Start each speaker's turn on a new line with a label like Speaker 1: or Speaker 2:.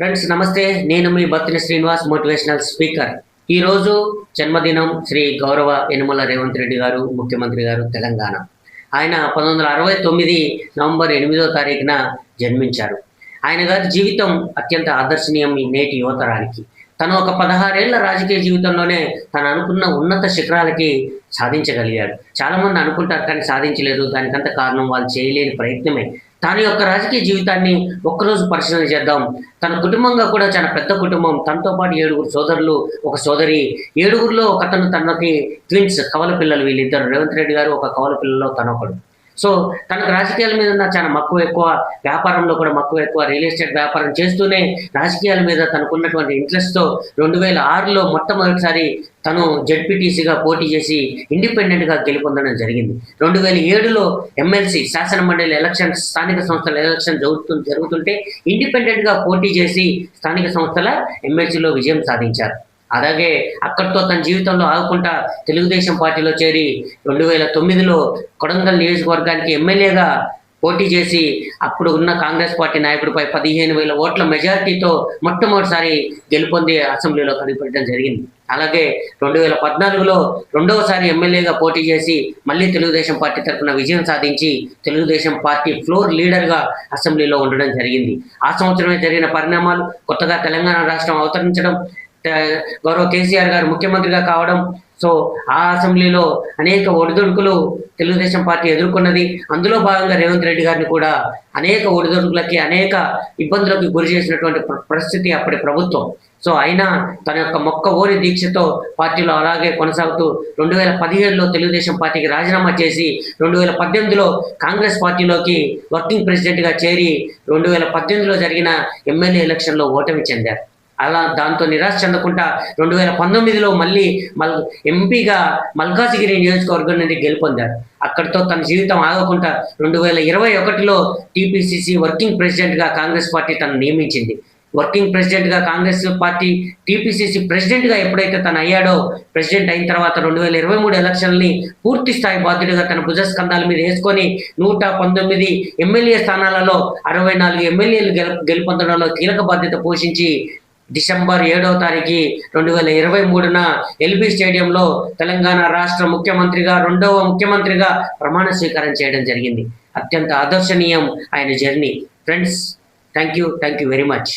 Speaker 1: Friends నమస్తే. నేను మీ భక్తిని శ్రీనివాస్ మోటివేషనల్ స్పీకర్ ఈరోజు జన్మదినం శ్రీ గౌరవ యనమల రేవంత్ రెడ్డి గారు ముఖ్యమంత్రి గారు తెలంగాణ. ఆయన పంతొమ్మిది వందల అరవై తొమ్మిది నవంబర్ ఎనిమిదో తారీఖున జన్మించారు. ఆయన గారి జీవితం అత్యంత ఆదర్శనీయం ఈ నేటి యువతరానికి. తను ఒక పదహారేళ్ళ రాజకీయ జీవితంలోనే తను అనుకున్న ఉన్నత శిఖరాలకి సాధించగలిగాడు. చాలామంది అనుకుంటారు కానీ సాధించలేదు. దానికంత కారణం వాళ్ళు చేయలేని ప్రయత్నమే. తన యొక్క రాజకీయ జీవితాన్ని ఒక్కరోజు పరిశీలన చేద్దాం. తన కుటుంబంగా కూడా చాలా పెద్ద కుటుంబం. తనతో పాటు ఏడుగురు సోదరులు ఒక సోదరి. ఏడుగురులో ఒకతను తనకి ట్విన్స్ కవల పిల్లలు వీళ్ళిద్దరు. రేవంత్ రెడ్డి గారు ఒక కవల పిల్లలో తనొకడు. సో తనకు రాజకీయాల మీద చాలా మక్కువ ఎక్కువ వ్యాపారంలో కూడా మక్కువ ఎక్కువ రియల్ ఎస్టేట్ వ్యాపారం చేస్తూనే రాజకీయాల మీద తనకున్నటువంటి ఇంట్రెస్ట్తో రెండు వేల ఆరులో మొట్టమొదటిసారి తను జడ్పీటీసీగా పోటీ చేసి ఇండిపెండెంట్గా గెలుపొందడం జరిగింది. రెండు వేల ఏడులో ఎమ్మెల్సీ శాసనమండలి ఎలక్షన్ స్థానిక సంస్థల ఎలక్షన్ జరుగుతు జరుగుతుంటే ఇండిపెండెంట్గా పోటీ చేసి స్థానిక సంస్థల ఎమ్మెల్సీలో విజయం సాధించారు. అలాగే అక్కడితో తన జీవితంలో ఆగకుండా తెలుగుదేశం పార్టీలో చేరి రెండు వేల తొమ్మిదిలో కొడంగల్ నియోజకవర్గానికి ఎమ్మెల్యేగా పోటీ చేసి అప్పుడు ఉన్న కాంగ్రెస్ పార్టీ నాయకుడిపై పదిహేను వేల ఓట్ల మెజారిటీతో మొట్టమొదటిసారి గెలుపొంది అసెంబ్లీలో కనిపెట్టడం జరిగింది. అలాగే రెండు వేల పద్నాలుగులో రెండవసారి ఎమ్మెల్యేగా పోటీ చేసి మళ్ళీ తెలుగుదేశం పార్టీ తరఫున విజయం సాధించి తెలుగుదేశం పార్టీ ఫ్లోర్ లీడర్గా అసెంబ్లీలో ఉండడం జరిగింది. ఆ సంవత్సరమే జరిగిన పరిణామాలు కొత్తగా తెలంగాణ రాష్ట్రం అవతరించడం గౌరవ కేసీఆర్ గారు ముఖ్యమంత్రిగా కావడం. సో ఆ అసెంబ్లీలో అనేక ఒడిదుడుకులు తెలుగుదేశం పార్టీ ఎదుర్కొన్నది. అందులో భాగంగా రేవంత్ రెడ్డి గారిని కూడా అనేక ఒడిదుడుకులకి అనేక ఇబ్బందులకు గురి చేసినటువంటి పరిస్థితి అప్పటి ప్రభుత్వం. సో అయినా తన యొక్క మొక్క ఓరి దీక్షతో పార్టీలో అలాగే కొనసాగుతూ రెండు వేల పదిహేడులో తెలుగుదేశం పార్టీకి రాజీనామా చేసి రెండు వేల పద్దెనిమిదిలో కాంగ్రెస్ పార్టీలోకి వర్కింగ్ ప్రెసిడెంట్గా చేరి రెండు వేల పద్దెనిమిదిలో జరిగిన ఎమ్మెల్యే ఎలక్షన్లో ఓటమి చెందారు. అలా దాంతో నిరాశ చెందకుండా రెండు వేల పంతొమ్మిదిలో మళ్ళీ మల్ ఎంపీగా మల్కాజిగిరి నియోజకవర్గం నుండి గెలుపొందారు. అక్కడితో తన జీవితం ఆగకుండా రెండు వేల ఇరవై ఒకటిలో టీపీసీసీ వర్కింగ్ ప్రెసిడెంట్గా కాంగ్రెస్ పార్టీ తను నియమించింది. వర్కింగ్ ప్రెసిడెంట్గా కాంగ్రెస్ పార్టీ టీపీసీసీ ప్రెసిడెంట్గా ఎప్పుడైతే తను అయ్యాడో ప్రెసిడెంట్ అయిన తర్వాత రెండు వేల ఇరవై మూడు ఎలక్షన్ని పూర్తి స్థాయి బాధ్యుడిగా తన భుజస్కంధాల మీద వేసుకొని నూట పంతొమ్మిది ఎమ్మెల్యే స్థానాలలో అరవై నాలుగు ఎమ్మెల్యేలు గెలు గెలుపొందడంలో కీలక బాధ్యత పోషించి డిసెంబర్ ఏడవ తారీఖు రెండు వేల ఇరవై మూడున ఎల్బీ స్టేడియంలో తెలంగాణ రాష్ట్ర ముఖ్యమంత్రిగా రెండవ ముఖ్యమంత్రిగా ప్రమాణ స్వీకారం చేయడం జరిగింది. అత్యంత ఆదర్శనీయం ఆయన journey. Friends thank you thank you very much